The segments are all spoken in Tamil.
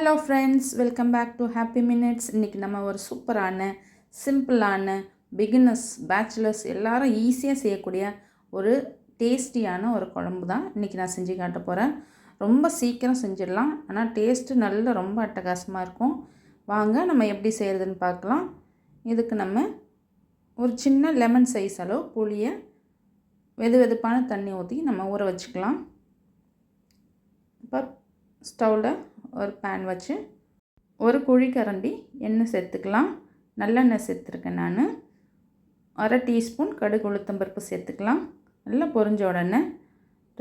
Hello friends welcome back to happy minutes இன்றைக்கி நம்ம ஒரு சூப்பரான சிம்பிளான பிகினர்ஸ் பேச்சுலர்ஸ் எல்லாரும் ஈஸியாக செய்யக்கூடிய ஒரு டேஸ்டியான ஒரு குழம்பு தான் இன்றைக்கி நான் செஞ்சு காட்ட போகிறேன் ரொம்ப சீக்கிரம் செஞ்சிடலாம். ஆனால் டேஸ்ட்டு நல்ல ரொம்ப அட்டகாசமாக இருக்கும். வாங்க நம்ம எப்படி செய்கிறதுன்னு பார்க்கலாம். இதுக்கு நம்ம ஒரு சின்ன லெமன் சைஸ் அளவு புளியை வெது வெதுப்பான தண்ணி ஊற்றி நம்ம ஊற வச்சுக்கலாம். இப்போ ஸ்டவ்வில் ஒரு பேன் வச்சு ஒரு குழிக்கரண்டி எண்ணெய் சேர்த்துக்கலாம். நல்லெண்ணெய் சேர்த்துருக்கேன் நான். அரை டீஸ்பூன் கடுகு உளுத்தம்பருப்பு சேர்த்துக்கலாம். நல்லா பொரிஞ்ச உடனே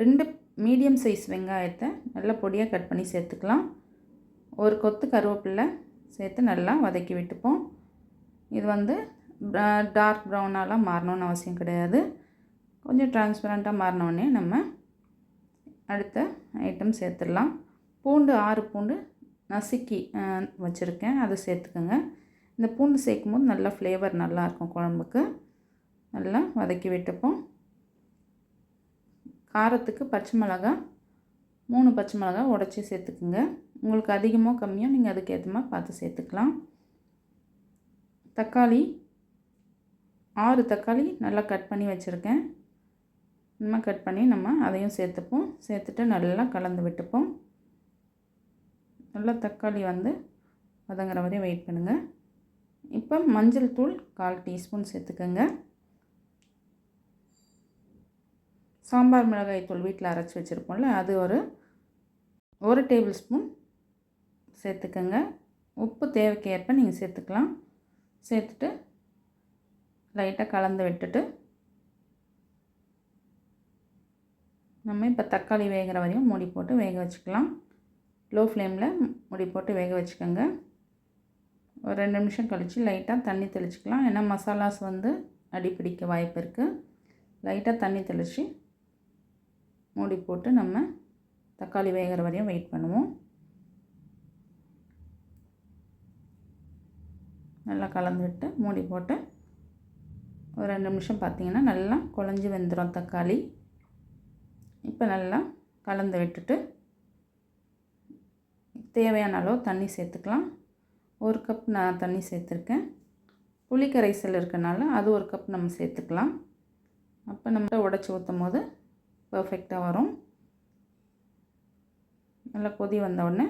ரெண்டு மீடியம் சைஸ் வெங்காயத்தை நல்லா பொடியாக கட் பண்ணி சேர்த்துக்கலாம். ஒரு கொத்து கருவேப்பில்லை சேர்த்து நல்லா வதக்கி விட்டுப்போம். இது வந்து டார்க் ப்ரௌனாலாம் மாறணும்னு அவசியம் கிடையாது. கொஞ்சம் டிரான்ஸ்பரண்ட்டாக மாறினோடனே நம்ம அடுத்த ஐட்டம் சேர்த்துடலாம். பூண்டு ஆறு பூண்டு நசுக்கி வச்சுருக்கேன். அதை சேர்த்துக்கோங்க. இந்த பூண்டு சேர்க்கும் போது நல்லா ஃப்ளேவர் நல்லாயிருக்கும் குழம்புக்கு. நல்லா வதக்கி விட்டுப்போம். காரத்துக்கு பச்சை மிளகா மூணு பச்சை மிளகா உடச்சி சேர்த்துக்குங்க. உங்களுக்கு அதிகமாக கம்மியாக நீங்கள் அதுக்கேற்ற மாதிரி பார்த்து சேர்த்துக்கலாம். தக்காளி ஆறு தக்காளி நல்லா கட் பண்ணி வச்சுருக்கேன். நம்ம கட் பண்ணி நம்ம அதையும் சேர்த்துப்போம். சேர்த்துட்டு நல்லா கலந்து விட்டுப்போம். நல்லா தக்காளி வந்து வதங்குற வரையும் வெயிட் பண்ணுங்கள் இப்போ மஞ்சள் தூள் கால் டீஸ்பூன் சேர்த்துக்கோங்க. சாம்பார் மிளகாய் தூள் வீட்டில் அரைச்சி வச்சுருப்போம்ல அது ஒரு ஒரு டேபிள் ஸ்பூன் சேர்த்துக்கோங்க. உப்பு தேவைக்கு ஏற்ப நீங்கள் சேர்த்துக்கலாம். சேர்த்துட்டு லைட்டாக கலந்து விட்டுட்டு நம்ம இப்போ தக்காளி வேகிற வரையும் மூடி போட்டு வேக வச்சுக்கலாம். லோ ஃப்ளேமில் மூடி போட்டு வேக வச்சுக்கோங்க. ஒரு ரெண்டு நிமிஷம் கழித்து லைட்டாக தண்ணி தெளிச்சிக்கலாம். ஏன்னா மசாலாஸ் வந்து அடிப்பிடிக்க வாய்ப்பு இருக்குது லைட்டாக தண்ணி தெளித்து மூடி போட்டு நம்ம தக்காளி வேகிற வரையும் வெயிட் பண்ணுவோம். நல்லா கலந்து விட்டு மூடி போட்டு ஒரு ரெண்டு நிமிஷம் பார்த்திங்கன்னா நல்லா குழஞ்சி வெந்துடும் தக்காளி. இப்போ நல்லா கலந்து விட்டுட்டு தேவையான அளவு தண்ணி சேர்த்துக்கலாம். ஒரு கப் நான் தண்ணி சேர்த்துருக்கேன். புளி கரைசல் இருக்கனால அது ஒரு கப் நம்ம சேர்த்துக்கலாம். அப்போ நம்ம உடச்சி ஊற்றும் போது பர்ஃபெக்டாக வரும். நல்லா கொதி வந்த உடனே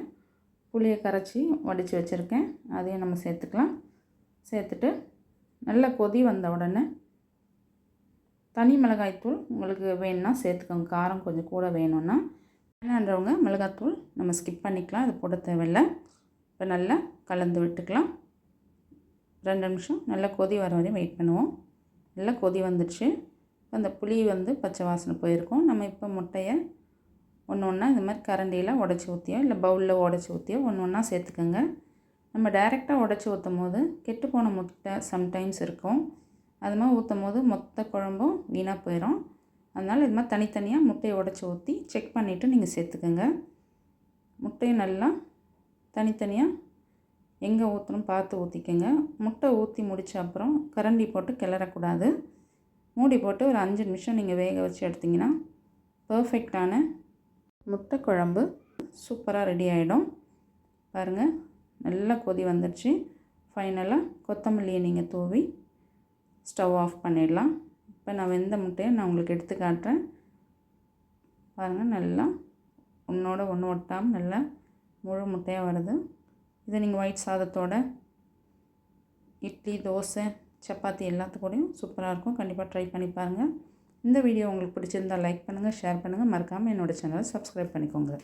புளியை கரைச்சி வடித்து வச்சுருக்கேன். அதையும் நம்ம சேர்த்துக்கலாம். சேர்த்துட்டு நல்லா கொதி வந்த உடனே தனி மிளகாய்த்தூள் உங்களுக்கு வேணும்னா சேர்த்துக்கோங்க. காரம் கொஞ்சம் கூட வேணும்னா வேணான்றவங்க மிளகாத்தூள் நம்ம ஸ்கிப் பண்ணிக்கலாம். அது போட தேவையில்லை. இப்போ நல்லா கலந்து விட்டுக்கலாம். ரெண்டு நிமிஷம் நல்லா கொதி வர வரையும் வெயிட் பண்ணுவோம். நல்லா கொதி வந்துடுச்சு. அந்த புளி வந்து பச்சை வாசனை போயிருக்கும். நம்ம இப்போ முட்டையை ஒன்று ஒன்றா இந்த மாதிரி கரண்டியில் உடச்சி ஊற்றியோ இல்லை பவுலில் உடச்சி ஊற்றியோ ஒன்று ஒன்றா சேர்த்துக்கோங்க. நம்ம டைரெக்டாக உடச்சி ஊற்றும் போது கெட்டு போன முட்டை சம்டைம்ஸ் இருக்கும். அது மாதிரி ஊற்றும் போது மொத்த குழம்பும் வீணாக போயிடும் அதனால் இது மாதிரி தனித்தனியாக முட்டையை உடச்சி ஊற்றி செக் பண்ணிவிட்டு நீங்கள் சேர்த்துக்கோங்க. முட்டையை நல்லா தனித்தனியாக எங்கே ஊற்றணும் பார்த்து ஊற்றிக்கோங்க முட்டை ஊற்றி முடித்த அப்புறம் கரண்டி போட்டு கிளறக்கூடாது. மூடி போட்டு ஒரு அஞ்சு நிமிஷம் நீங்கள் வேக வச்சு எடுத்திங்கன்னா பர்ஃபெக்டான முட்டை குழம்பு சூப்பராக ரெடி ஆகிடும் பாருங்கள் நல்லா கொதி வந்துடுச்சு ஃபைனலாக கொத்தமல்லியை நீங்கள் தூவி ஸ்டவ் ஆஃப் பண்ணிடலாம். இப்போ நான் வெந்த முட்டையை நான் உங்களுக்கு எடுத்து காட்டுறேன். பாருங்கள் நல்லா ஒன்றோட ஒன்று ஒட்டாமல் நல்லா முழு முட்டையாக வருது. இதை நீங்கள் ஒயிட் சாதத்தோட இட்லி தோசை சப்பாத்தி எல்லாத்துக்கூடையும் சூப்பராக இருக்கும். கண்டிப்பாக ட்ரை பண்ணி பாருங்கள் இந்த வீடியோ உங்களுக்கு பிடிச்சிருந்தால் லைக் பண்ணுங்கள் ஷேர் பண்ணுங்கள் மறக்காமல் என்னோடய சேனலை சப்ஸ்கிரைப் பண்ணிக்கோங்க.